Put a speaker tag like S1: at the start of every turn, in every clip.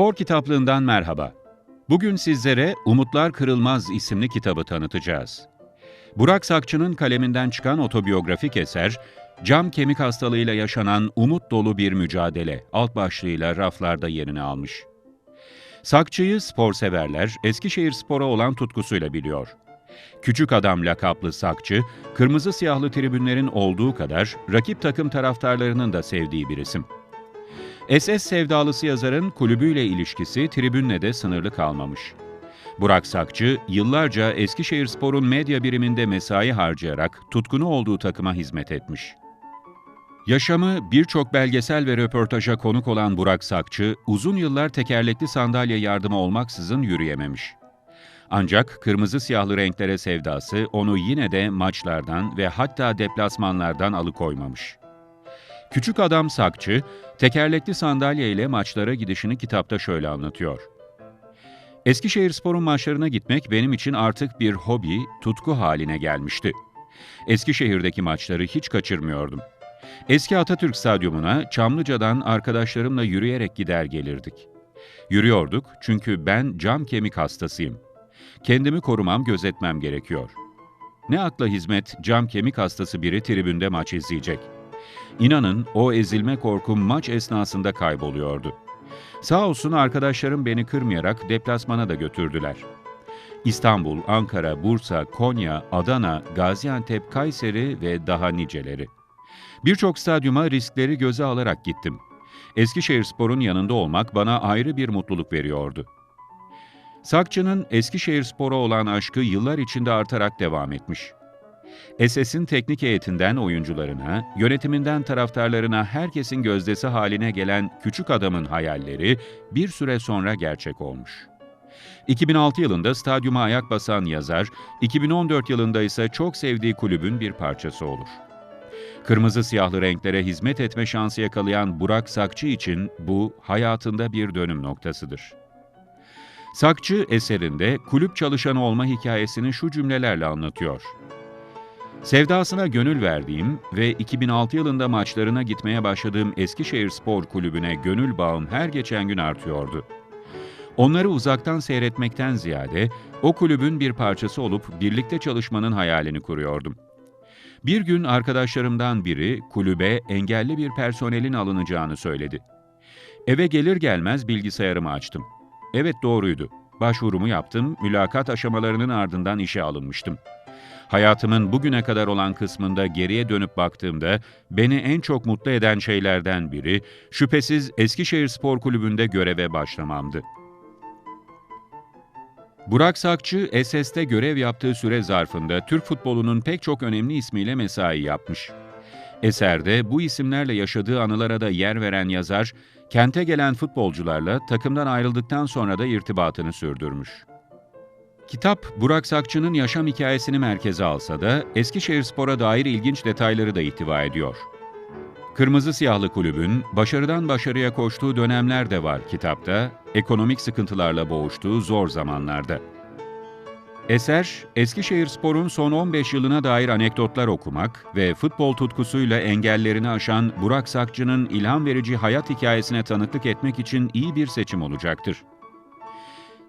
S1: Spor kitaplığından merhaba. Bugün sizlere Umutlar Kırılmaz isimli kitabı tanıtacağız. Burak Sakçı'nın kaleminden çıkan otobiyografik eser, cam kemik hastalığıyla yaşanan umut dolu bir mücadele alt başlığıyla raflarda yerini almış. Sakçı'yı spor severler Eskişehir Spor'a olan tutkusuyla biliyor. Küçük Adam lakaplı Sakçı, kırmızı siyahlı tribünlerin olduğu kadar rakip takım taraftarlarının da sevdiği bir isim. SS sevdalısı yazarın kulübüyle ilişkisi tribünle de sınırlı kalmamış. Burak Sakçı, yıllarca Eskişehirspor'un medya biriminde mesai harcayarak tutkunu olduğu takıma hizmet etmiş. Yaşamı birçok belgesel ve röportaja konuk olan Burak Sakçı, uzun yıllar tekerlekli sandalye yardımı olmaksızın yürüyememiş. Ancak kırmızı siyahlı renklere sevdası onu yine de maçlardan ve hatta deplasmanlardan alıkoymamış. Küçük adam Sakçı, tekerlekli sandalye ile maçlara gidişini kitapta şöyle anlatıyor. Eskişehirspor'un maçlarına gitmek benim için artık bir hobi, tutku haline gelmişti. Eskişehir'deki maçları hiç kaçırmıyordum. Eski Atatürk Stadyumuna Çamlıca'dan arkadaşlarımla yürüyerek gider gelirdik. Yürüyorduk çünkü ben cam kemik hastasıyım. Kendimi korumam, gözetmem gerekiyor. Ne akla hizmet cam kemik hastası biri tribünde maç izleyecek. İnanın o ezilme korkum maç esnasında kayboluyordu. Sağ olsun arkadaşlarım beni kırmayarak deplasmana da götürdüler. İstanbul, Ankara, Bursa, Konya, Adana, Gaziantep, Kayseri ve daha niceleri. Birçok stadyuma riskleri göze alarak gittim. Eskişehirspor'un yanında olmak bana ayrı bir mutluluk veriyordu. Sakçı'nın Eskişehirspor'a olan aşkı yıllar içinde artarak devam etmiş. SS'in teknik heyetinden oyuncularına, yönetiminden taraftarlarına herkesin gözdesi haline gelen küçük adamın hayalleri bir süre sonra gerçek olmuş. 2006 yılında stadyuma ayak basan yazar, 2014 yılında ise çok sevdiği kulübün bir parçası olur. Kırmızı siyahlı renklere hizmet etme şansı yakalayan Burak Sakçı için bu hayatında bir dönüm noktasıdır. Sakçı eserinde kulüp çalışanı olma hikayesini şu cümlelerle anlatıyor. Sevdasına gönül verdiğim ve 2006 yılında maçlarına gitmeye başladığım Eskişehir Spor Kulübü'ne gönül bağım her geçen gün artıyordu. Onları uzaktan seyretmekten ziyade o kulübün bir parçası olup birlikte çalışmanın hayalini kuruyordum. Bir gün arkadaşlarımdan biri kulübe engelli bir personelin alınacağını söyledi. Eve gelir gelmez bilgisayarımı açtım. Evet doğruydu. Başvurumu yaptım, mülakat aşamalarının ardından işe alınmıştım. Hayatımın bugüne kadar olan kısmında geriye dönüp baktığımda beni en çok mutlu eden şeylerden biri şüphesiz Eskişehir Spor Kulübü'nde göreve başlamamdı. Burak Sakçı, SS'te görev yaptığı süre zarfında Türk futbolunun pek çok önemli ismiyle mesai yapmış. Eserde bu isimlerle yaşadığı anılara da yer veren yazar, kente gelen futbolcularla takımdan ayrıldıktan sonra da irtibatını sürdürmüş. Kitap, Burak Sakçı'nın yaşam hikayesini merkeze alsa da Eskişehirspor'a dair ilginç detayları da ihtiva ediyor. Kırmızı Siyahlı Kulübün başarıdan başarıya koştuğu dönemler de var kitapta, ekonomik sıkıntılarla boğuştuğu zor zamanlarda. Eser, Eskişehirspor'un son 15 yılına dair anekdotlar okumak ve futbol tutkusuyla engellerini aşan Burak Sakçı'nın ilham verici hayat hikayesine tanıklık etmek için iyi bir seçim olacaktır.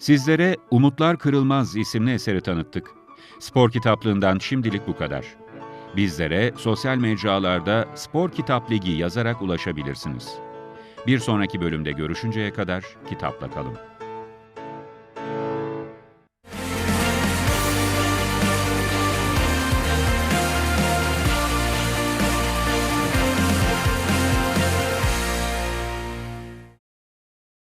S1: Sizlere Umutlar Kırılmaz isimli eseri tanıttık. Spor kitaplığından şimdilik bu kadar. Bizlere sosyal mecralarda Spor Kitap Ligi yazarak ulaşabilirsiniz. Bir sonraki bölümde görüşünceye kadar kitapla kalın.